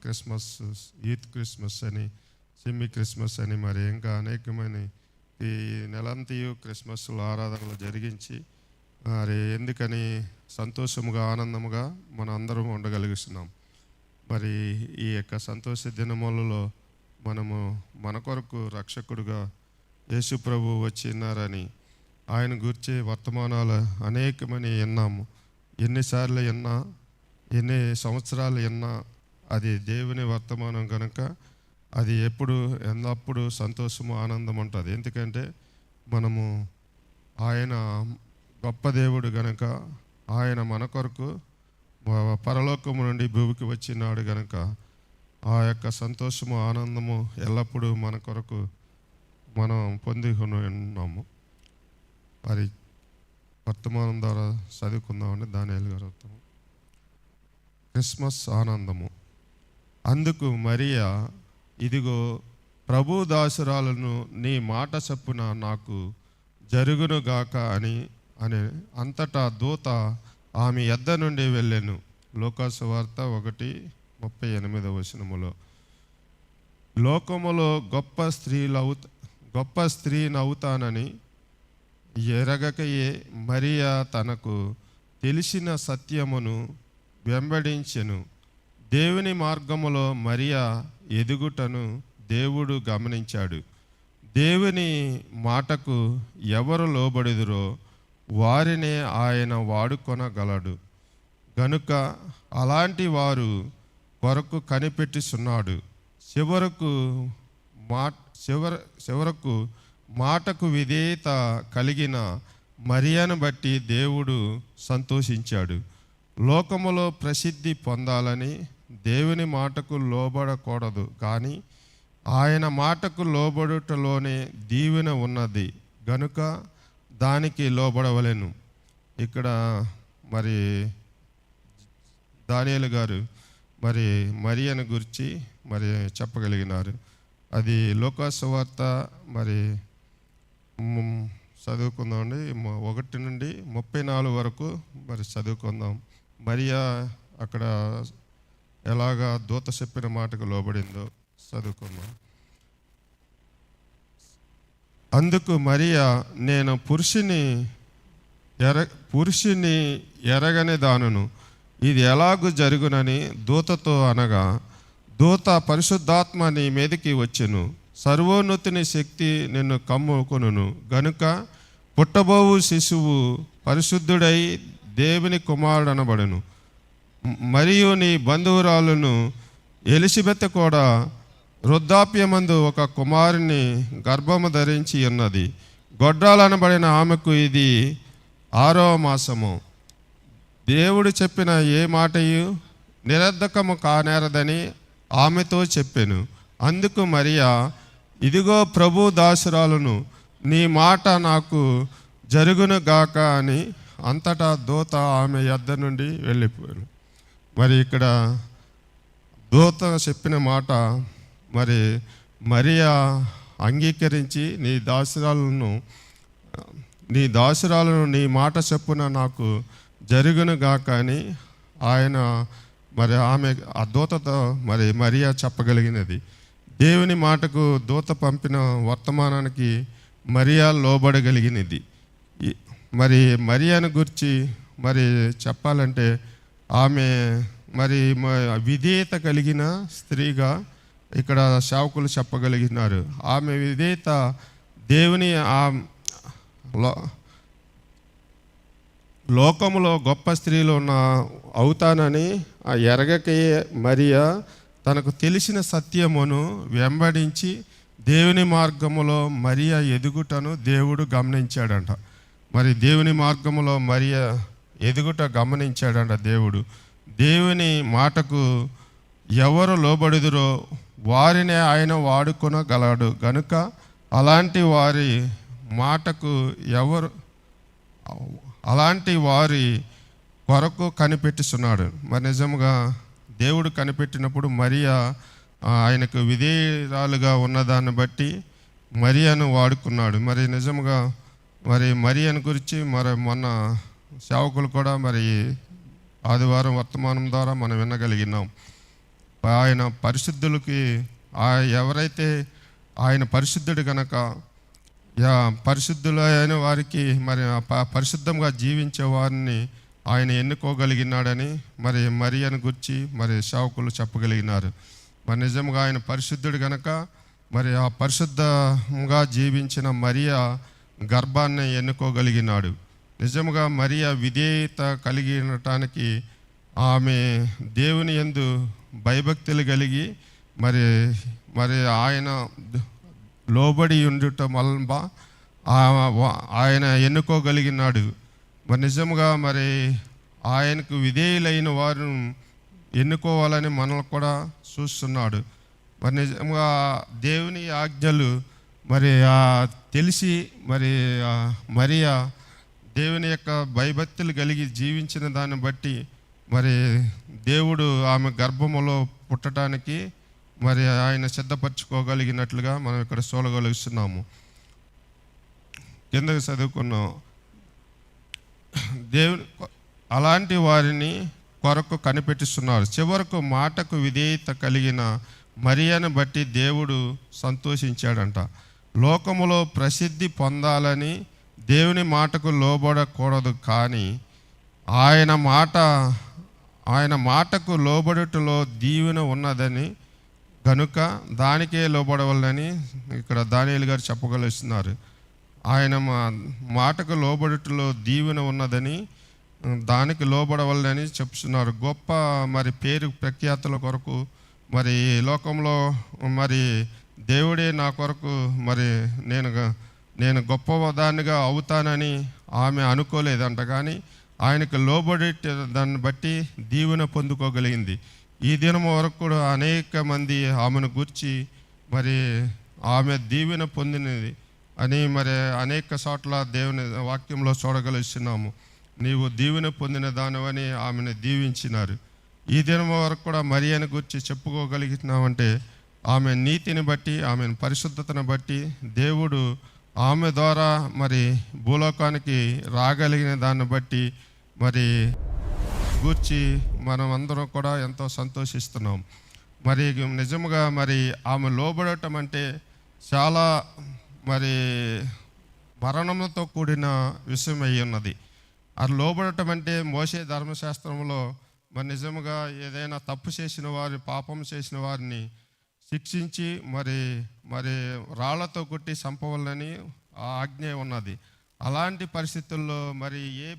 Christmas Eid Christmas అని Simmi Christmas అని మరి ఇంకా అనేకమైన ఈ నెలంతయు క్రిస్మస్లో ఆరాధనలు జరిగించి మరి ఎందుకని సంతోషముగా ఆనందముగా మనం అందరం ఉండగలుగుతున్నాం మరి ఈ యొక్క సంతోష దినములలో మనము మన కొరకు రక్షకుడుగా యేసు ప్రభు వచ్చినారని ఆయన గురించి వర్తమానాలు అనేకమని విన్నాము ఎన్నిసార్లు విన్నా ఎన్ని సంవత్సరాలు విన్నా అది దేవుని వర్తమానం కనుక అది ఎప్పుడు ఎల్లప్పుడూ సంతోషము ఆనందం ఉంటుంది. ఎందుకంటే మనము ఆయన గొప్ప దేవుడు గనక ఆయన మన కొరకు పరలోకము నుండి భూమికి వచ్చినాడు గనక ఆ యొక్క సంతోషము ఆనందము ఎల్లప్పుడూ మన కొరకు మనం పొంది ఉన్నాము. మరి వర్తమానం ద్వారా చదువుకుందామండి దాని గారు క్రిస్మస్ ఆనందము. అందుకు మరియా ఇదిగో ప్రభు దాసురాలను నీ మాట చప్పున నాకు జరుగునుగాక అని అని అంతటా దూత ఆమె ఎద్ద నుండి వెళ్ళాను. లోకాసు వార్త ఒకటి ముప్పై ఎనిమిదవ వచనములో. లోకములో గొప్ప స్త్రీలవు గొప్ప స్త్రీనవుతానని ఎరగకయే మరియా తనకు తెలిసిన సత్యమును వెంబడించెను. దేవుని మార్గములో మరియా ఎదుగుటను దేవుడు గమనించాడు. దేవుని మాటకు ఎవరు లోబడిదురో వారినే ఆయన వాడుకొనగలడు. గనుక అలాంటి వారు కొరకు కనిపెట్టిస్తున్నాడు చివరకు మా చివర చివరకు మాటకు విధేయత కలిగిన మరియను బట్టి దేవుడు సంతోషించాడు. లోకములో ప్రసిద్ధి పొందాలని దేవుని మాటకు లోబడకూడదు కానీ ఆయన మాటకు లోబడుటలోనే దీవెన ఉన్నది. గనుక దానికి లోబడవలేను. ఇక్కడ మరి దానియలు గారు మరి మరియను గురించి మరి చెప్పగలిగినారు. అది లోకాసువార్త మరి చదువుకుందామండి. ఒకటి నుండి ముప్పై నాలుగు వరకు మరి చదువుకుందాం. మరియా అక్కడ ఎలాగా దూత చెప్పిన మాటకు లోబడిందో చదువుకోమా. అందుకు మరియా నేను పురుషుని ఎర పురుషుని ఎరగని దానును ఇది ఎలాగూ జరుగునని దూతతో అనగా దూత పరిశుద్ధాత్మ నీ మీదకి వచ్చును. సర్వోన్నతిని శక్తి నిన్ను కమ్ముకొనును. గనుక పుట్టబోవు శిశువు పరిశుద్ధుడై దేవుని కుమారుడు అనబడును మరియు నీ బంధువురాలను ఎలిజబెత్ కూడా వృద్ధాప్యమందు ఒక కుమారుని గర్భము ధరించి ఉన్నది. గొడ్రాలనబడిన ఆమెకు ఇది ఆరో మాసము. దేవుడు చెప్పిన ఏ మాటయు నిరర్ధకము కానేరదని ఆమెతో చెప్పాను. అందుకు మరియా ఇదిగో ప్రభు దాసురాలను నీ మాట నాకు జరుగునుగాక అని అంతటా దూత ఆమె యొద్ద నుండి వెళ్ళిపోయాను. మరి ఇక్కడ దూత చెప్పిన మాట మరి మరియా అంగీకరించి నీ దాసురాలను నీ దాసురాలను నీ మాట చెప్పున నాకు జరుగును గాక అని ఆయన మరి ఆమె ఆ దూతతో మరి మరియా చెప్పగలిగినది. దేవుని మాటకు దూత పంపిన వర్తమానానికి మరియా లోబడగలిగినది. మరి మరియాను గురించి మరి చెప్పాలంటే ఆమె మరి విధేయత కలిగిన స్త్రీగా ఇక్కడ సేవకులు చెప్పగలిగినారు. ఆమె విధేయత దేవుని ఆ లోకములో గొప్ప స్త్రీలు ఉన్న అవుతానని ఆ ఎరగకయే మరియా తనకు తెలిసిన సత్యమును వెంబడించి దేవుని మార్గములో మరియా ఎదుగుటను దేవుడు గమనించాడంట. మరి దేవుని మార్గములో మరియా ఎదుగుట గమనించాడంట దేవుడు. దేవుని మాటకు ఎవరు లోబడుదురో వారినే ఆయన వాడుకొనగలడు. గనుక అలాంటి వారి మాటకు ఎవరు అలాంటి వారి కొరకు కనిపెట్టిస్తున్నాడు మరి నిజంగా దేవుడు కనిపెట్టినప్పుడు మరియా ఆయనకు విధేయురాలుగా ఉన్నదాన్ని బట్టి మరియాను వాడుకున్నాడు. మరి నిజముగా మరి మరియాను గురించి మరి మొన్న సేవకులు కూడా మరి ఆదివారం వర్తమానం ద్వారా మనం వినగలిగినాం. ఆయన పరిశుద్ధులకి ఆ ఎవరైతే ఆయన పరిశుద్ధుడు కనుక యా పరిశుద్ధులైన వారికి మరి పరిశుద్ధంగా జీవించే వారిని ఆయన ఎన్నుకోగలిగినాడని మరి మరియను గుర్చి మరి సేవకులు చెప్పగలిగినారు. మరి నిజంగా ఆయన పరిశుద్ధుడు కనుక మరి ఆ పరిశుద్ధంగా జీవించిన మరియ గర్భాన్ని ఎన్నుకోగలిగినాడు. నిజముగా మరియ విధేయత కలిగి ఉండటానికి ఆమె దేవుని యందు భయభక్తులు కలిగి మరి మరి ఆయన లోబడి ఉండటం వలన ఆయన ఎన్నుకోగలిగినాడు. మరి నిజముగా మరి ఆయనకు విధేయులైన వారు ఎన్నుకోవాలని మనల్ని కూడా చూస్తున్నాడు. మరి నిజంగా దేవుని ఆజ్ఞలు మరి ఆ తెలిసి మరి మరియా దేవుని యొక్క భయభక్తులు కలిగి జీవించిన దాన్ని బట్టి మరి దేవుడు ఆమె గర్భములో పుట్టడానికి మరి ఆయన సిద్ధపరచుకోగలిగినట్లుగా మనం ఇక్కడ చూడగలుగుతున్నాము కిందకి చదువుకున్నాం. దేవుని అలాంటి వారిని కొరకు కనిపెట్టిస్తున్నారు. చివరకు మాటకు విధేయత కలిగిన మరియను బట్టి దేవుడు సంతోషించాడంట. లోకములో ప్రసిద్ధి పొందాలని దేవుని మాటకు లోబడకూడదు కానీ ఆయన మాట ఆయన మాటకు లోబడుటలో దీవెన ఉన్నదని కనుక దానికే లోబడవలని ఇక్కడ దానియలు గారు చెప్పగలుస్తున్నారు. ఆయన మా మాటకు లోబడుటలో దీవెన ఉన్నదని దానికి లోబడవలని చెప్తున్నారు. గొప్ప మరి పేరు ప్రఖ్యాతుల కొరకు మరి లోకంలో మరి దేవుడే నా కొరకు మరి నేను నేను గొప్పదానిగా అవుతానని ఆమె అనుకోలేదంట కానీ ఆయనకు లోబడి దాన్ని బట్టి దీవెన పొందుకోగలిగింది. ఈ దినం వరకు కూడా అనేక మంది ఆమెను గుర్చి మరి ఆమె దీవెన పొందినది అని మరి అనేక చోట్ల దేవుని వాక్యంలో చూడగలుస్తున్నాము. నీవు దీవెన పొందిన దానివని ఆమెను దీవించినారు. ఈ దినం వరకు కూడా మరియను గురించి చెప్పుకోగలిగినామంటే ఆమె నీతిని బట్టి ఆమె పరిశుద్ధతను బట్టి దేవుడు ఆమె ద్వారా మరి భూలోకానికి రాగలిగిన దాన్ని బట్టి మరి గూర్చి మనం అందరం కూడా ఎంతో సంతోషిస్తున్నాం. మరి నిజముగా మరి ఆమె లోబడటం అంటే చాలా మరి మరణంతో కూడిన విషయం అయి ఉన్నది. అది లోబడటం అంటే మోసే ధర్మశాస్త్రంలో మరి నిజముగా ఏదైనా తప్పు చేసిన వారి పాపం చేసిన వారిని శిక్షించి మరి మరి రాళ్ళతో కొట్టి చంపవాలని ఆ ఆజ్ఞ ఉన్నది. అలాంటి పరిస్థితుల్లో మరి ఏ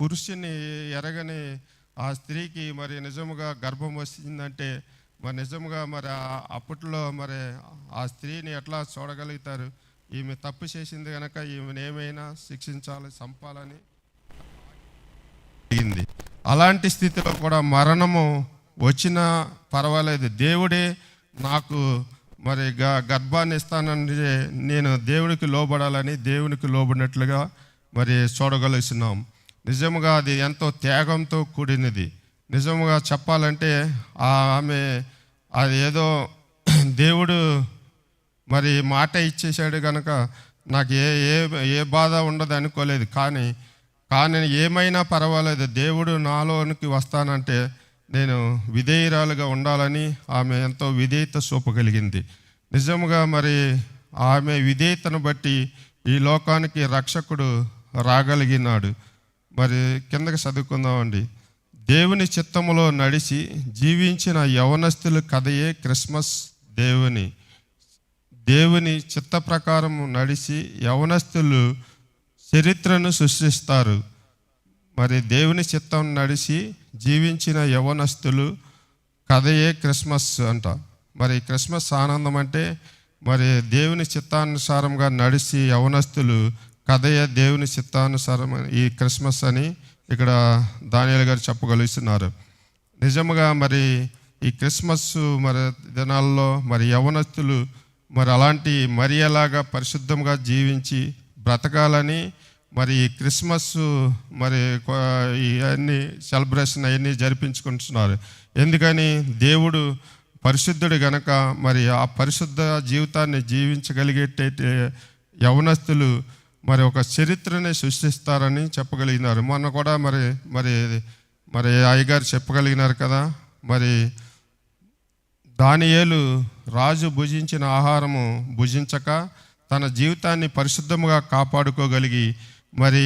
పురుషుని ఎరగని ఆ స్త్రీకి మరి నిజముగా గర్భం వచ్చిందంటే మరి నిజముగా మరి అప్పట్లో మరి ఆ స్త్రీని ఎట్లా చూడగలుగుతారు? ఈమె తప్పు చేసింది కనుక ఈమెను ఏమైనా శిక్షించాలి చంపాలని అయింది అలాంటి స్థితిలో కూడా మరణము వచ్చినా పర్వాలేదు. దేవుడే నాకు మరి గ గర్భాన్ని ఇస్తానని నేను దేవునికి లోబడాలని దేవునికి లోబడినట్లుగా మరి చూడగలుగుతున్నాం. నిజముగా అది ఎంతో త్యాగంతో కూడినది. నిజముగా చెప్పాలంటే ఆ ఆమె అది ఏదో దేవుడు మరి మాట ఇచ్చేసాడు కనుక నాకు ఏ ఏ ఏ బాధ ఉండదు అనుకోలేదు. కానీ కానీ ఏమైనా పర్వాలేదు. దేవుడు నాలోనికి వస్తానంటే నేను విధేయురాలుగా ఉండాలని ఆమె ఎంతో విధేయత చూపగలిగింది నిజముగా మరి ఆమె విధేయతను బట్టి ఈ లోకానికి రక్షకుడు రాగలిగినాడు. మరి కిందకి చదువుకుందామండి. దేవుని చిత్తములో నడిచి జీవించిన యవనస్తుల కథయే క్రిస్మస్ దేవుని. దేవుని చిత్త ప్రకారం నడిచి యవనస్తులు చరిత్రను సృష్టిస్తారు. మరి దేవుని చిత్తం నడిచి జీవించిన యవనస్తులు కథయే క్రిస్మస్ అంట. మరి క్రిస్మస్ ఆనందం అంటే మరి దేవుని చిత్తానుసారంగా నడిచి యవనస్తులు కథయే దేవుని చిత్తానుసారం ఈ క్రిస్మస్ అని ఇక్కడ దానియాల గారు చెప్పగలుగుతున్నారు. నిజముగా మరి ఈ క్రిస్మస్ మరి దినాల్లో మరి యవనస్తులు మరి అలాంటి మరియలాగా పరిశుద్ధంగా జీవించి బ్రతకాలని మరి ఈ క్రిస్మస్ మరి కొ- ఇవన్నీ సెలబ్రేషన్ అవన్నీ జరిపించుకుంటున్నారు. ఎందుకని దేవుడు పరిశుద్ధుడు గనక మరి ఆ పరిశుద్ధ జీవితాన్ని జీవించగలిగేట యవనస్తులు మరి ఒక చరిత్రని సృష్టిస్తారని చెప్పగలిగినారు. మొన్న కూడా మరి మరి మరి అయ్యగారు చెప్పగలిగినారు కదా. మరి దానియేలు రాజు భుజించిన ఆహారము భుజించక తన జీవితాన్ని పరిశుద్ధముగా కాపాడుకోగలిగి మరి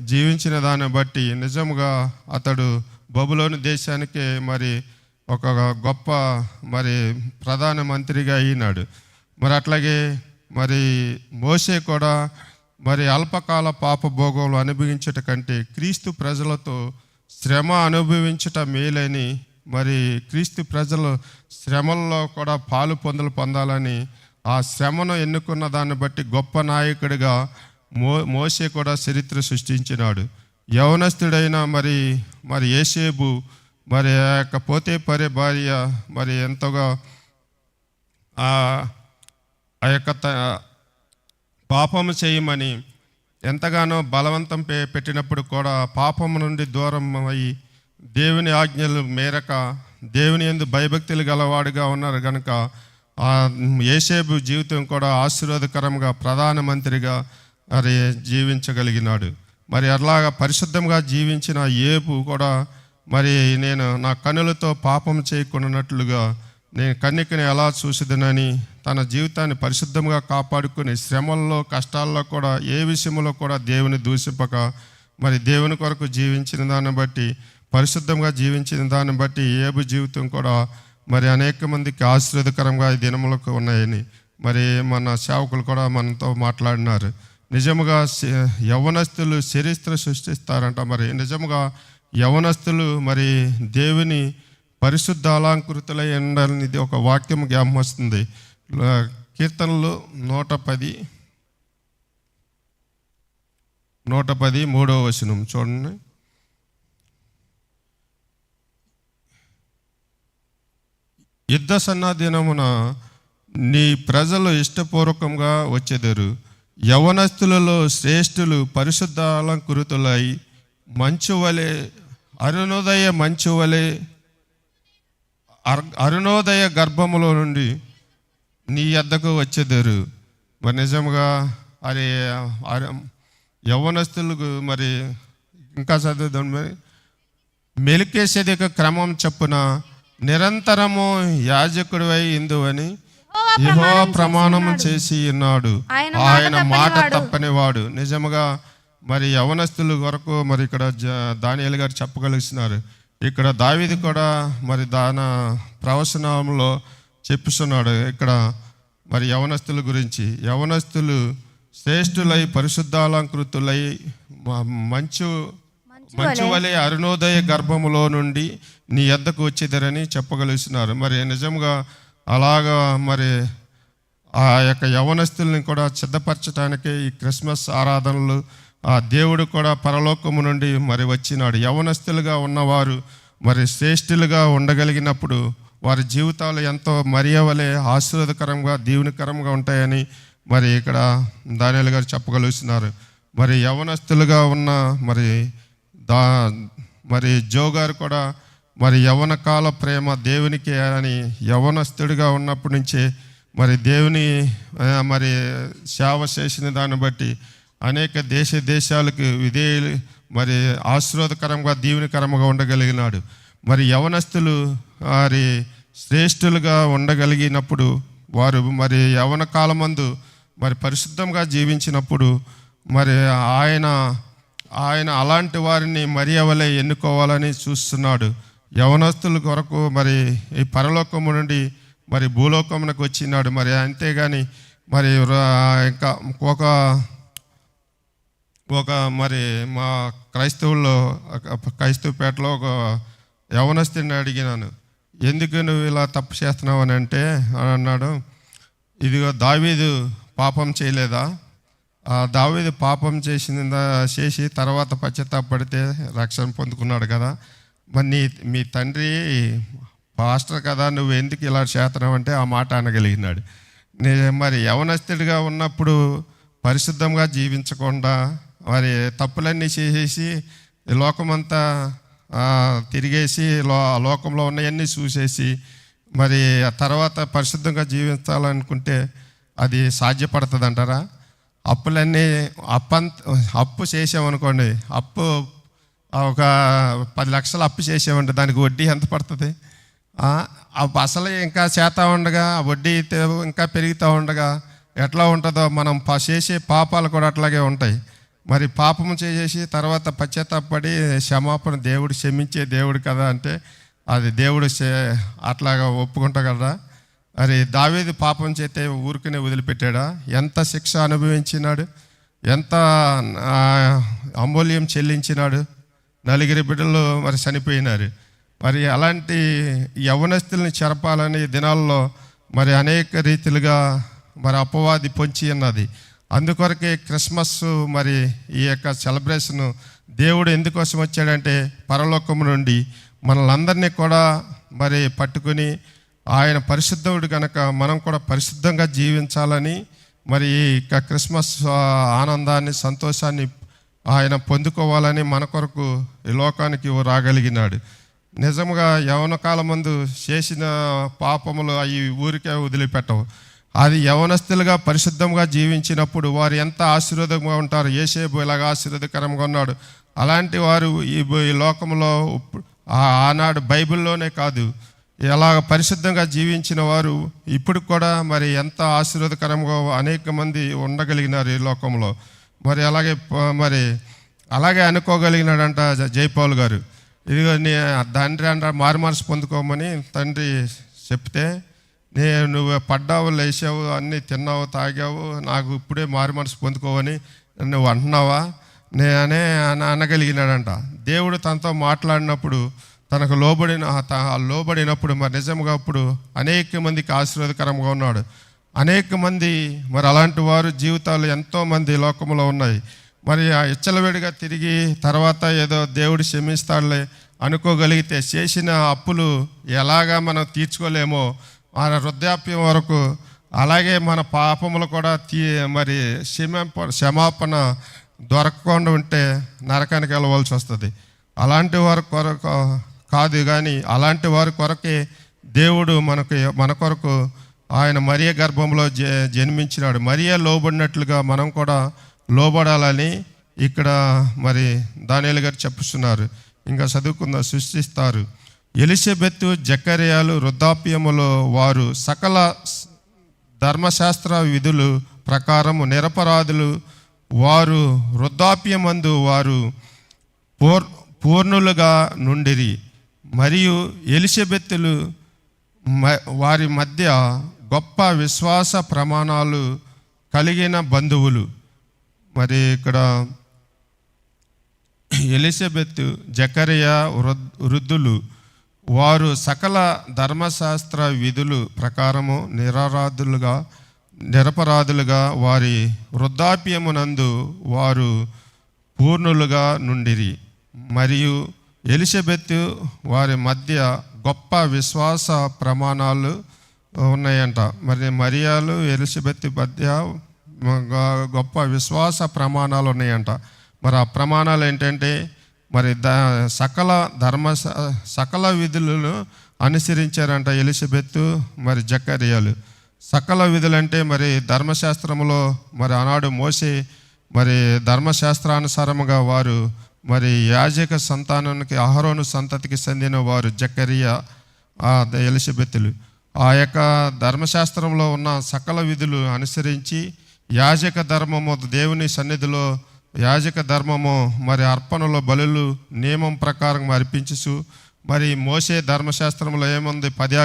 జీవించిన దాన్ని బట్టి నిజముగా అతడు బబులోని దేశానికే మరి ఒక గొప్ప మరి ప్రధానమంత్రిగా అయినాడు. మరి అట్లాగే మరి మోసే కూడా మరి అల్పకాల పాప భోగములు అనుభవించట కంటే క్రీస్తు ప్రజలతో శ్రమ అనుభవించట మేలని మరి క్రీస్తు ప్రజలు శ్రమల్లో కూడా పాలు పొందలు పొందాలని ఆ శ్రమను ఎన్నుకున్న దాన్ని బట్టి గొప్ప నాయకుడిగా మో మోసే కూడా చరిత్ర సృష్టించినాడు. యవనస్తుడైన మరి మరి ఏసేబు మరి ఆ యొక్క పోతే పరే భార్య మరి ఎంతగా ఆ ఆ యొక్క త- పాపము చేయమని ఎంతగానో బలవంతం పె పెట్టినప్పుడు కూడా పాపము నుండి దూరం అయి దేవుని ఆజ్ఞలు మేరక దేవుని ఎందు భయభక్తులు గలవాడుగా ఉన్నారు కనుక ఆ ఏసేబు జీవితం కూడా ఆశీర్వాదకరంగా ప్రధానమంత్రిగా మరి జీవించగలిగినాడు. మరి అలాగ పరిశుద్ధంగా జీవించిన ఏపు కూడా మరి నేను నా కనులతో పాపం చేయకుండానట్లుగా నేను కన్నికని ఎలా చూసిదనని తన జీవితాన్ని పరిశుద్ధంగా కాపాడుకుని శ్రమల్లో కష్టాల్లో కూడా ఏ విషయంలో కూడా దేవుని దూషింపక మరి దేవుని కొరకు జీవించిన దాన్ని బట్టి పరిశుద్ధంగా జీవించిన దాన్ని బట్టి ఏబు జీవితం కూడా మరి అనేక మందికి ఆశీర్వదకరంగా ఈ దినములకు ఉన్నాయని మరి మన సేవకులు కూడా మనతో మాట్లాడినారు. నిజముగా యవనస్తులు యవ్వనస్తులు చరిత్ర సృష్టిస్తారంట మరి. నిజముగా యవనస్తులు మరి దేవుని పరిశుద్ధ అలంకృతులై ఉండాలని ఇది ఒక వాక్యం జ్ఞాపం వస్తుంది కీర్తనలు నూట పది. నూట పది మూడవ వచనం చూడండి. యుద్ధ సన్నాదినమున నీ ప్రజలు ఇష్టపూర్వకంగా వచ్చేదారు. యవనస్తులలో శ్రేష్ఠులు పరిశుద్ధ అలంకృతులై మంచు వలె అరుణోదయ మంచు వలె అర్- అరుణోదయ గర్భములో నుండి నీ అద్దకు వచ్చేదారు. మరి నిజంగా అరే అర- యవ్వనస్తులకు మరి ఇంకా చదువుదాం మరి. మెలికేసేది క్రమం చొప్పున నిరంతరము యాజకుడివై ఇందువని యహో ప్రమాణం చేసి ఉన్నాడు. ఆయన మాట తప్పనివాడు. నిజముగా మరి యవనస్తుల వరకు మరి ఇక్కడ దానియలు గారు చెప్పగలుగుతున్నారు. ఇక్కడ దావీది కూడా మరి దాన ప్రవచనంలో చెప్పిస్తున్నాడు. ఇక్కడ మరి యవనస్తుల గురించి. యవనస్తులు శ్రేష్ఠులై పరిశుద్ధాలంకృతులై మంచు మంచు వలె అరుణోదయ గర్భములో నుండి నీ ఎద్దకు వచ్చేదరని చెప్పగలుగుతున్నారు. మరి నిజంగా అలాగా మరి ఆ యొక్క యవనస్తుల్ని కూడా సిద్ధపరచడానికి ఈ క్రిస్మస్ ఆరాధనలు ఆ దేవుడు కూడా పరలోకము నుండి మరి వచ్చినాడు. యవనస్తులుగా ఉన్నవారు మరి శ్రేష్ఠులుగా ఉండగలిగినప్పుడు వారి జీవితాలు ఎంతో మరియవలే ఆశీర్వదకరంగా దీవునికరంగా ఉంటాయని మరి ఇక్కడ దానియాల గారు చెప్పగలుగుతున్నారు. మరి యవనస్తులుగా ఉన్న మరి దా మరి జో గారు కూడా మరి యవన కాల ప్రేమ దేవునికి అని యవనస్తుడిగా ఉన్నప్పటి నుంచే మరి దేవుని మరి సేవ చేసిన దాన్ని బట్టి అనేక దేశ దేశాలకు విధేయులు మరి ఆశీర్వాదకరంగా దీవెనకరంగా ఉండగలిగినాడు. మరి యవనస్తులు వారి శ్రేష్ఠులుగా ఉండగలిగినప్పుడు వారు మరి యవన కాలమందు మరి పరిశుద్ధంగా జీవించినప్పుడు మరి ఆయన ఆయన అలాంటి వారిని మరి ఎన్నుకోవాలని చూస్తున్నాడు. యవనస్తుల కొరకు మరి ఈ పరలోకము నుండి మరి భూలోకమునకు వచ్చినాడు. మరి అంతేగాని మరి ఇంకా ఒక ఒక మరి మా క్రైస్తవుల్లో క్రైస్తవపేటలో ఒక యవనస్తుని అడిగినాను. ఎందుకు నువ్వు ఇలా తప్పు చేస్తున్నావు అని అంటే అని అన్నాడు. ఇదిగో దావీదు పాపం చేయలేదా? ఆ దావీదు పాపం చేసిందా చేసి తర్వాత పశ్చాత్తాపడితే రక్షణ పొందుకున్నాడు కదా. మరి నీ మీ తండ్రి పాస్టర్ కదా నువ్వు ఎందుకు ఇలా చేతనం అంటే ఆ మాట అనగలిగినాడు. నేను మరి యవనస్తుడిగా ఉన్నప్పుడు పరిశుద్ధంగా జీవించకుండా మరి తప్పులన్నీ చేసేసి లోకమంతా తిరిగేసి లో లోకంలో ఉన్నవన్నీ చూసేసి మరి ఆ తర్వాత పరిశుద్ధంగా జీవించాలనుకుంటే అది సాధ్యపడుతుంది అంటారా అప్పులన్నీ అప్పంత అప్పు చేసామనుకోండి అప్పు ఒక పది లక్షలు అప్పు చేసామంటే దానికి వడ్డీ ఎంత పడుతుంది? అసలు ఇంకా చేతా ఉండగా ఆ వడ్డీ ఇంకా పెరుగుతూ ఉండగా ఎట్లా ఉంటుందో మనం చేసే పాపాలు కూడా అట్లాగే ఉంటాయి. మరి పాపము చేసేసి తర్వాత పశ్చాత్తాపడి క్షమాపణ దేవుడు క్షమించే దేవుడు కదా అంటే అది దేవుడు చే- అట్లాగా ఒప్పుకుంటా కదా మరి దావేది పాపం చేతే ఊరికనే వదిలిపెట్టాడా? ఎంత శిక్ష అనుభవించినాడు? ఎంత అమూల్యం చెల్లించినాడు? నలుగురి బిడ్డలు మరి చనిపోయినారు. మరి అలాంటి యవనస్తుల్ని చెరపాలని దినాల్లో మరి అనేక రీతిలుగా మరి అపవాది పొంచి ఉన్నది. అందుకొరకే క్రిస్మస్ మరి ఈ యొక్క సెలబ్రేషన్ దేవుడు ఎందుకోసం వచ్చాడంటే పరలోకము నుండి మనలందరినీ కూడా మరి పట్టుకుని ఆయన పరిశుద్ధుడు కనుక మనం కూడా పరిశుద్ధంగా జీవించాలని మరి ఈ యొక్క క్రిస్మస్ ఆనందాన్ని సంతోషాన్ని ఆయన పొందుకోవాలని మన కొరకు ఈ లోకానికి రాగలిగినాడు. నిజంగా యవన కాలం ముందు చేసిన పాపములు అవి ఊరికే వదిలిపెట్టవు. అది యవనస్తులుగా పరిశుద్ధంగా జీవించినప్పుడు వారు ఎంత ఆశీర్వాదంగా ఉంటారు? ఏసేపు ఇలాగ ఆశీర్వాదకరంగా ఉన్నాడు. అలాంటి వారు ఈ లోకంలో ఆనాడు బైబిల్లోనే కాదు. ఎలా పరిశుద్ధంగా జీవించిన వారు ఇప్పుడు కూడా మరి ఎంత ఆశీర్వాదకరంగా అనేక మంది ఉండగలిగినారు ఈ లోకంలో మరి అలాగే మరి అలాగే అనుకోగలిగినాడంట జైపాల్ గారు. ఇదిగో నీ తండ్రి అంట మారు మనసు పొందుకోమని తండ్రి చెప్తే నేను నువ్వు పడ్డావు లేచావు అన్నీ తిన్నావు తాగావు నాకు ఇప్పుడే మారు మనసు పొందుకోవని నువ్వు అంటున్నావా? నేనే అనగలిగినాడంట. దేవుడు తనతో మాట్లాడినప్పుడు తనకు లోబడిన త- లోబడినప్పుడు మరి నిజంగా అప్పుడు అనేక మందికి ఆశీర్వాదకరంగా ఉన్నాడు. అనేక మంది మరి అలాంటి వారు జీవితాలు ఎంతోమంది లోకంలో ఉన్నాయి. మరి ఆ ఇచ్చలవేడిగా తిరిగి తర్వాత ఏదో దేవుడు క్షమిస్తాడులే అనుకోగలిగితే చేసిన అప్పులు ఎలాగా మనం తీర్చుకోలేమో మన వృద్ధాప్యం వరకు అలాగే మన పాపములు కూడా తీ మరి క్షమాప క్షమాపణ దొరకకుండా ఉంటే నరకానికి వెళ్ళవలసి వస్తుంది. అలాంటి వారి కొరకు కాదు కానీ అలాంటి వారి కొరకే దేవుడు మనకు మన కొరకు ఆయన మరియ గర్భంలో జ జన్మించినాడు. మరియ లోబడినట్లుగా మనం కూడా లోబడాలని ఇక్కడ మరి దానియాల గారు చెప్పుస్తున్నారు ఇంకా చదువుకుందా సృష్టిస్తారు. ఎలిజబెత్ జకర్యాలు వృద్ధాప్యములో వారు సకల ధర్మశాస్త్ర విధులు ప్రకారము నిరపరాధులు. వారు వృద్ధాప్యమందు వారు పూర్ పూర్ణులుగా నుండిరి. మరియు ఎలిజబెత్తులు మ- వారి మధ్య గొప్ప విశ్వాస ప్రమాణాలు కలిగిన బంధువులు. మరి ఇక్కడ ఎలిజబెత్ జకరియా వృద్ధులు వారు సకల ధర్మశాస్త్ర విధులు ప్రకారము నిరారాధులుగా నిరపరాధులుగా వారి వృద్ధాప్యమునందు వారు పూర్ణులుగా నుండిరి. మరియు ఎలిజబెత్ వారి మధ్య గొప్ప విశ్వాస ప్రమాణాలు ఉన్నాయంట. మరి మరియాలు ఎలిజబెత్ మధ్య గ- గొప్ప విశ్వాస ప్రమాణాలు ఉన్నాయంట. మరి ఆ ప్రమాణాలు ఏంటంటే మరి ద సకల ధర్మ సకల విధులను అనుసరించారంట ఎలిజబెత్ మరి జక్కరియాలు సకల విధులంటే మరి ధర్మశాస్త్రంలో మరి ఆనాడు మోసే మరి ధర్మశాస్త్రానుసారముగా వారు మరి యాజక సంతానానికి అహరోను సంతతికి చెందిన వారు జకరియా ఎలిసిబెత్తులు ఎలిజబెత్తులు ఆ యొక్క ధర్మశాస్త్రంలో ఉన్న సకల విధులు అనుసరించి యాజక ధర్మము దేవుని సన్నిధిలో యాజక ధర్మము మరి అర్పణలో బలులు నియమం ప్రకారం అర్పించుచు మరి మోసే ధర్మశాస్త్రంలో ఏముంది? పది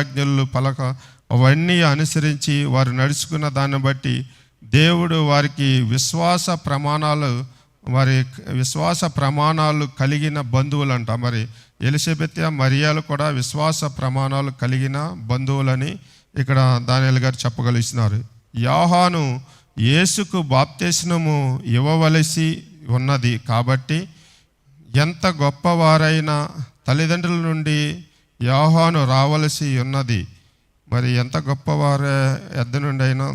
పలక అవన్నీ అనుసరించి వారు నడుచుకున్న దాన్ని బట్టి దేవుడు వారికి విశ్వాస ప్రమాణాలు వారి విశ్వాస ప్రమాణాలు కలిగిన బంధువులంట. మరి ఎలిజబెత్ మరియాలు కూడా విశ్వాస ప్రమాణాలు కలిగిన బంధువులని ఇక్కడ దానియాల గారు చెప్పగలుగుతున్నారు యాహాను యేసుకు బాప్తేశనము ఇవ్వవలసి ఉన్నది కాబట్టి ఎంత గొప్పవారైనా తల్లిదండ్రుల నుండి యోహాను రావలసి ఉన్నది. మరి ఎంత గొప్పవారే ఎద్ద నుండి అయినా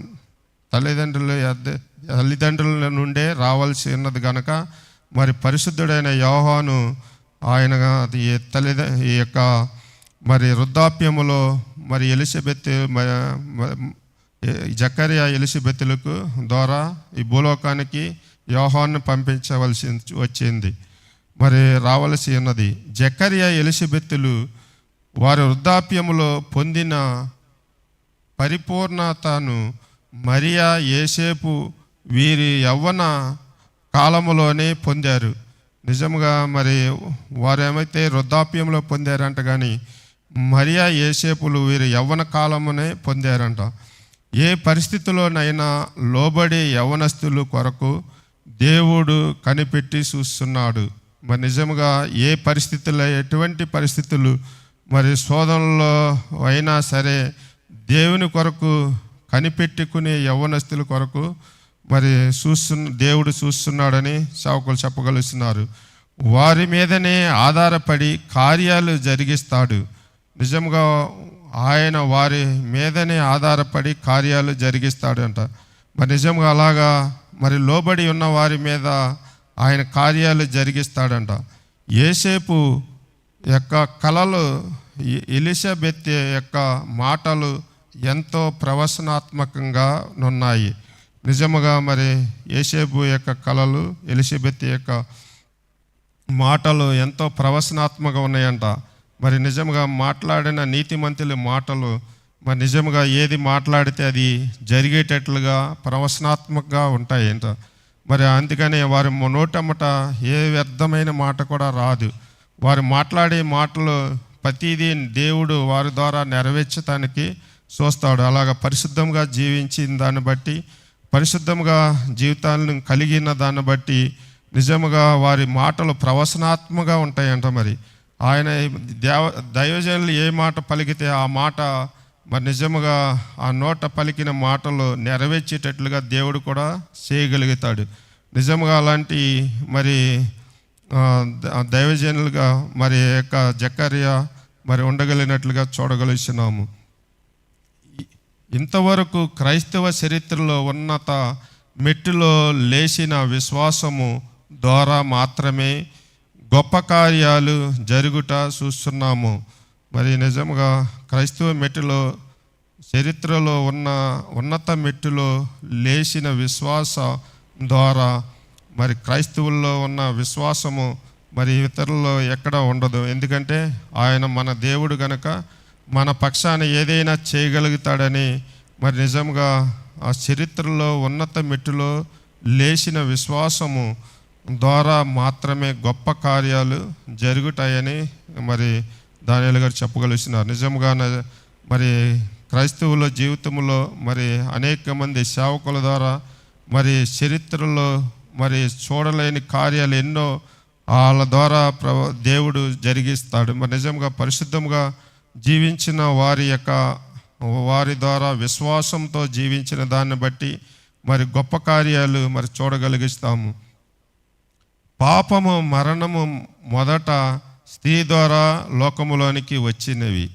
తల్లిదండ్రులు ఎద్ద తల్లిదండ్రుల నుండే రావాల్సి ఉన్నది కనుక మరి పరిశుద్ధుడైన యోహాను ఆయన అది తల్లిద ఈ యొక్క మరి వృద్ధాప్యములో మరి ఎలిజబెత్ మ- మ- జకరియా ద్వారా ఈ భూలోకానికి యోహాన్ని పంపించవలసి వచ్చింది. మరి రావలసి ఉన్నది. జకరియా ఎలిజబెత్తులు వారి వృద్ధాప్యములో పొందిన పరిపూర్ణతను మరియా ఏసేపు వీరి యవ్వన కాలములోనే పొందారు. నిజంగా మరి వారేమైతే వృద్ధాప్యంలో పొందారంట కానీ మరియా ఏసేపులు వీరి యవ్వన కాలమునే పొందారంట. ఏ పరిస్థితిలోనైనా లోబడి యవ్వనస్తులు కొరకు దేవుడు కనిపెట్టి చూస్తున్నాడు. మరి నిజంగా ఏ పరిస్థితుల్లో ఎటువంటి పరిస్థితులు మరి శోధనలో అయినా సరే దేవుని కొరకు కనిపెట్టుకునే యవ్వనస్తుల కొరకు మరి చూస్తున్న దేవుడు చూస్తున్నాడని సేవకులు చెప్పగలుగుతున్నారు వారి మీదనే ఆధారపడి కార్యాలు జరిగిస్తాడు. నిజంగా ఆయన వారి మీదనే ఆధారపడి కార్యాలు జరిగిస్తాడంట. మరి నిజంగా అలాగా మరి లోబడి ఉన్న వారి మీద ఆయన కార్యాలు జరిగిస్తాడంట. ఏసేపు యొక్క కళలు ఎలిజబెత్ యొక్క మాటలు ఎంతో ప్రవసనాత్మకంగా ఉన్నాయి నిజముగా మరి ఏసేబు యొక్క కళలు ఎలిజబెత్ యొక్క మాటలు ఎంతో ప్రవచనాత్మకంగా ఉన్నాయంట. మరి నిజంగా మాట్లాడిన నీతిమంతుల మాటలు మరి నిజంగా ఏది మాట్లాడితే అది జరిగేటట్లుగా ప్రవచనాత్మకంగా ఉంటాయంట. మరి అందుకని వారి నోటమ్మట ఏ వ్యర్థమైన మాట కూడా రాదు. వారు మాట్లాడే మాటలు ప్రతిదీ దేవుడు వారి ద్వారా నెరవేర్చడానికి చూస్తాడు. అలాగ పరిశుద్ధంగా జీవించిన దాన్ని బట్టి పరిశుద్ధంగా జీవితాలను కలిగిన దాన్ని బట్టి నిజముగా వారి మాటలు ప్రవసనాత్మగా ఉంటాయంట మరి. ఆయన దేవ దైవజనులు ఏ మాట పలికితే ఆ మాట మరి నిజముగా ఆ నోట పలికిన మాటలు నెరవేర్చేటట్లుగా దేవుడు కూడా చేయగలుగుతాడు. నిజముగా అలాంటి మరి దైవజనులుగా మరి యొక్క జకర్య మరి ఉండగలిగినట్లుగా చూడగలుగుతున్నాము ఇంతవరకు క్రైస్తవ చరిత్రలో ఉన్నత మెట్టులో లేచిన విశ్వాసము ద్వారా మాత్రమే గొప్ప కార్యాలు జరుగుట చూస్తున్నాము. మరి నిజంగా క్రైస్తవ మెట్టులో చరిత్రలో ఉన్న ఉన్నత మెట్టులో లేచిన విశ్వాస ద్వారా మరి క్రైస్తవుల్లో ఉన్న విశ్వాసము మరి ఇతరుల్లో ఎక్కడ ఉండదు. ఎందుకంటే ఆయన మన దేవుడు గనక మన పక్షాన ఏదైనా చేయగలుగుతాడని మరి నిజంగా ఆ చరిత్రలో ఉన్నత మెట్టులో లేచిన విశ్వాసము ద్వారా మాత్రమే గొప్ప కార్యాలు జరుగుతాయని మరి దానియాలు గారు చెప్పగలుగుతున్నారు. నిజంగా మరి క్రైస్తవుల జీవితంలో మరి అనేక మంది సేవకుల ద్వారా మరి చరిత్రలో మరి చూడలేని కార్యాలు ఎన్నో వాళ్ళ ద్వారా ప్ర దేవుడు జరిగిస్తాడు. మరి నిజంగా పరిశుద్ధంగా జీవించిన వారి యొక్క వారి ద్వారా విశ్వాసంతో జీవించిన దాన్ని బట్టి మరి గొప్ప కార్యాలు మరి చూడగలిగిస్తాము. పాపము మరణము మొదట స్త్రీ ద్వారా లోకములోనికి వచ్చినవి.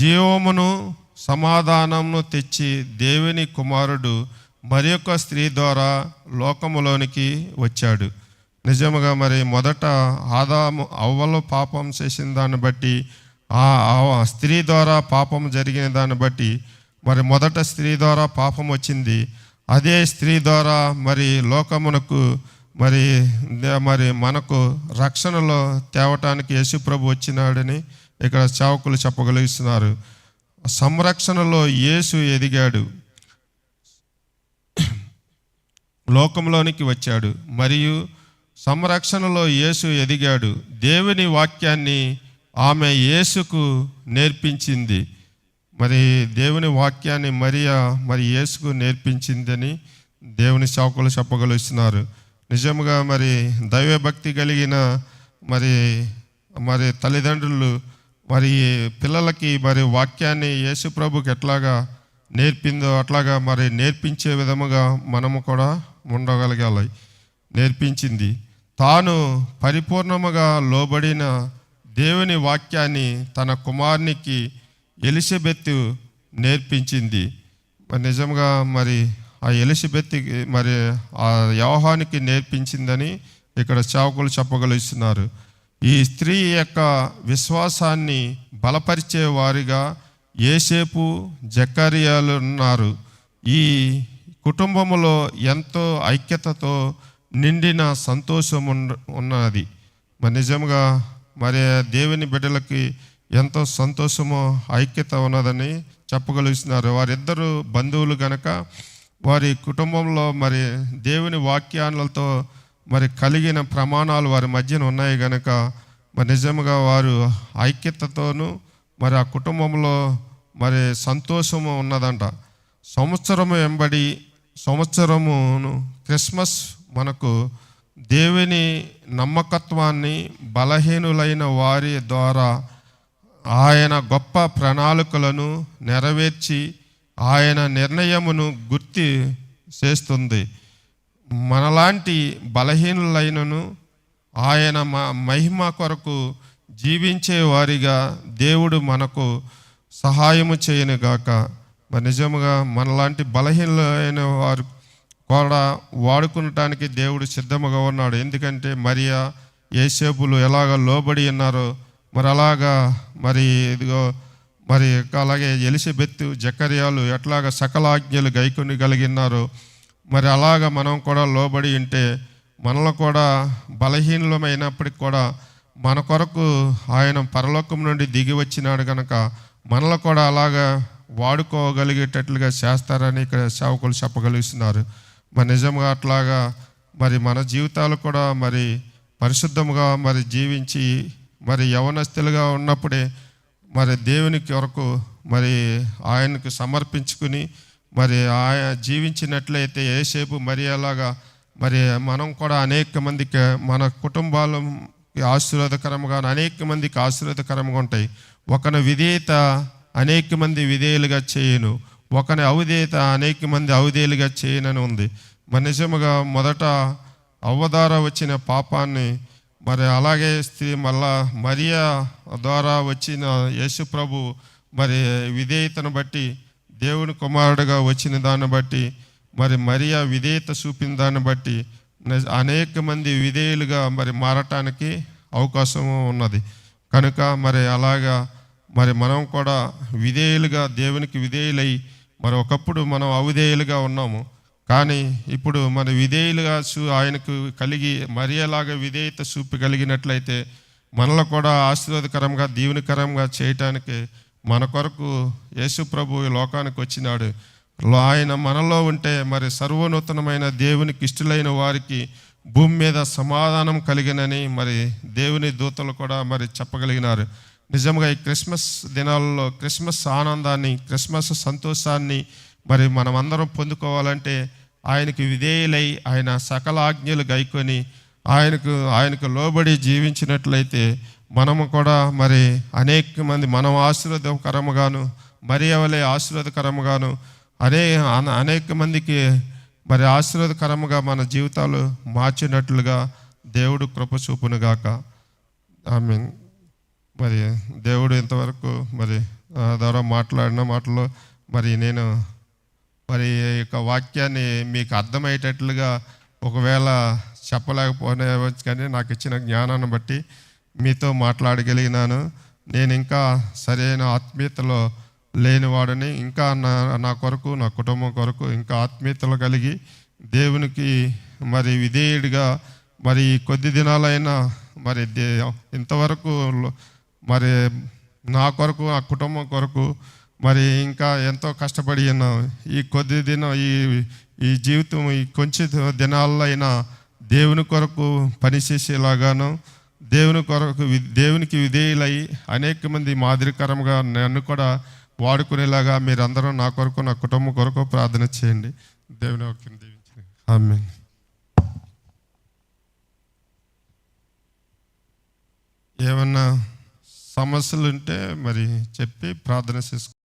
జీవమును సమాధానమును తెచ్చి దేవుని కుమారుడు మరి యొక్క స్త్రీ ద్వారా లోకములోనికి వచ్చాడు. నిజముగా మరి మొదట ఆదాము అవ్వలు పాపం చేసిన దాన్ని బట్టి ఆ స్త్రీ ద్వారా పాపం జరిగిన దాన్ని బట్టి మరి మొదట స్త్రీ ద్వారా పాపం వచ్చింది. అదే స్త్రీ ద్వారా మరి లోకమునకు మరి మరి మనకు రక్షణలో తేవటానికి యేసుప్రభు వచ్చినాడని ఇక్కడ చావకులు చెప్పగలుగుతున్నారు. సంరక్షణలో యేసు ఎదిగాడు. లోకంలోనికి వచ్చాడు. మరియు సంరక్షణలో యేసు ఎదిగాడు. దేవుని వాక్యాన్ని ఆమె యేసుకు నేర్పించింది. మరి దేవుని వాక్యాన్ని మరియా మరి యేసుకు నేర్పించిందని దేవుని సేవకులు చెప్పగలుగుతున్నారు నిజంగా మరి దైవభక్తి కలిగిన మరి మరి తల్లిదండ్రులు మరి పిల్లలకి మరి వాక్యాన్ని యేసు ప్రభుకి ఎట్లాగా నేర్పిందో అట్లాగా మరి నేర్పించే విధముగా మనము కూడా ఉండగలగాలి. నేర్పించింది. తాను పరిపూర్ణముగా లోబడిన దేవుని వాక్యాన్ని తన కుమారునికి ఎలిజబెత్ నేర్పించింది. మరి నిజంగా మరి ఆ ఎలిజబెత్ మరి ఆ వ్యవహానికి నేర్పించిందని ఇక్కడ చావకులు చెప్పగలుగుతున్నారు. ఈ స్త్రీ యొక్క విశ్వాసాన్ని బలపరిచే వారిగా ఏసేపు జకరియాలు ఉన్నారు. ఈ కుటుంబములో ఎంతో ఐక్యతతో నిండిన సంతోషం ఉన్నది. మరి నిజంగా మరి దేవుని బిడ్డలకి ఎంతో సంతోషము ఐక్యత ఉన్నదని చెప్పగలుగుతున్నారు. వారిద్దరు బంధువులు గనక వారి కుటుంబంలో మరి దేవుని వాక్యాలతో మరి కలిగిన ప్రమాణాలు వారి మధ్యన ఉన్నాయి గనక మరి నిజంగా వారు ఐక్యతతోనూ మరి ఆ కుటుంబంలో మరి సంతోషము ఉన్నదంట. సంవత్సరము వెంబడి సంవత్సరమును క్రిస్మస్ మనకు దేవుని నమ్మకత్వాన్ని బలహీనులైన వారి ద్వారా ఆయన గొప్ప ప్రణాళికలను నెరవేర్చి ఆయన నిర్ణయమును గుర్తి చేస్తుంది. మనలాంటి బలహీనులైనను ఆయన మ మహిమ కొరకు జీవించే వారిగా దేవుడు మనకు సహాయము చేయనుగాక. మరి నిజముగా మనలాంటి బలహీనులైన వారు కూడా వాడుకునటానికి దేవుడు సిద్ధముగా ఉన్నాడు. ఎందుకంటే మరియా ఏసేపులు ఎలాగ లోబడి ఉన్నారో మరి అలాగా మరి ఇదిగో మరి అలాగే ఎలిసబెత్తు జకర్యాలు ఎట్లాగ సకలాజ్ఞలు గైకొని కలిగినారో మరి అలాగ మనం కూడా లోబడి ఉంటే మనలో కూడా బలహీనమైనప్పటికి కూడా మన కొరకు ఆయన పరలోకం నుండి దిగి వచ్చినాడు కనుక మనలో కూడా అలాగా వాడుకోగలిగేటట్లుగా చేస్తారని ఇక్కడ సేవకులు చెప్పగలుగుతున్నారు. మరి నిజంగా అట్లాగా మరి మన జీవితాలు కూడా మరి పరిశుద్ధముగా మరి జీవించి మరి యవనస్తులుగా ఉన్నప్పుడే మరి దేవుని కొరకు మరి ఆయనకు సమర్పించుకుని మరి ఆయన జీవించినట్లయితే ఏసేపు మరి అలాగా మరి మనం కూడా అనేక మందికి మన కుటుంబాలు ఆశీర్వాదకరంగా అనేక మందికి ఆశీర్వాదకరంగా ఉంటాయి. ఒకన విధేయత అనేక మంది విధేయులుగా చేయను. ఒకని అవిధేయత అనేక మంది అవిధేయులుగా చేయనని ఉంది. మరి నిజముగా మొదట అవ్వదారా వచ్చిన పాపాన్ని మరి అలాగే స్త్రీ మళ్ళా మరియా ద్వారా వచ్చిన యేసు ప్రభు మరి విధేయతను బట్టి దేవుని కుమారుడుగా వచ్చిన దాన్ని బట్టి మరి మరియా విధేయత చూపిన దాన్ని బట్టి అనేక మంది విధేయులుగా మరి మారటానికి అవకాశం ఉన్నది. కనుక మరి అలాగా మరి మనం కూడా విధేయులుగా దేవునికి విధేయులై మరి ఒకప్పుడు మనం అవిధేయులుగా ఉన్నాము. కానీ ఇప్పుడు మన విధేయులుగా చూ ఆయనకు కలిగి మరియలాగా విధేయత చూపి కలిగినట్లయితే మనలో కూడా ఆశీర్వాదకరంగా దీవెనకరంగా చేయటానికి మన కొరకు యేసు ప్రభు ఈ లోకానికి వచ్చినాడు. ఆయన మనలో ఉంటే మరి సర్వనూతనమైన దేవునికి ఇష్టలైన వారికి భూమి మీద సమాధానం కలిగినని మరి దేవుని దూతలు కూడా మరి చెప్పగలిగినారు. నిజంగా ఈ క్రిస్మస్ దినాల్లో క్రిస్మస్ ఆనందాన్ని క్రిస్మస్ సంతోషాన్ని మరి మనం అందరం పొందుకోవాలంటే ఆయనకి విధేయులై ఆయన సకల ఆజ్ఞలు గైకొని ఆయనకు ఆయనకు లోబడి జీవించినట్లయితే మనము కూడా మరి అనేక మంది మనం ఆశీర్వాదకరముగాను మరి అవలే ఆశీర్వాదకరముగాను అనే అనేక మందికి మరి ఆశీర్వాదకరముగా మన జీవితాలు మార్చినట్లుగా దేవుడు కృప చూపునుగాక. మీన్ మరి దేవుడు ఇంతవరకు మరి ద్వారా మాట్లాడిన మాటలో మరి నేను మరి యొక్క వాక్యాన్ని మీకు అర్థమయ్యేటట్లుగా ఒకవేళ చెప్పలేకపోవచ్చు కానీ నాకు ఇచ్చిన జ్ఞానాన్ని బట్టి మీతో మాట్లాడగలిగినాను. నేను ఇంకా సరైన ఆత్మీయతలో లేనివాడని ఇంకా నా నా కొరకు నా కుటుంబం కొరకు ఇంకా ఆత్మీయతలు కలిగి దేవునికి మరి విధేయుడిగా మరి కొద్ది దినాలైనా మరి దే ఇంతవరకు మరి నా కొరకు నా కుటుంబం కొరకు మరి ఇంకా ఎంతో కష్టపడి ఉన్నాం ఈ కొద్ది దినం ఈ ఈ జీవితం ఈ కొంచెం దినాల్లో అయినా దేవుని కొరకు పనిచేసేలాగాను దేవుని కొరకు దేవునికి విధేయులై అనేక మంది మాదిరికరంగా నన్ను కూడా వాడుకునేలాగా మీరందరూ నా కొరకు నా కుటుంబం కొరకు ప్రార్థన చేయండి. దేవుని వాక్యం దీవించండి. ఆమె ఏమన్నా సమస్యలు ఉంటే మరి చెప్పి ప్రార్థన చేసుకో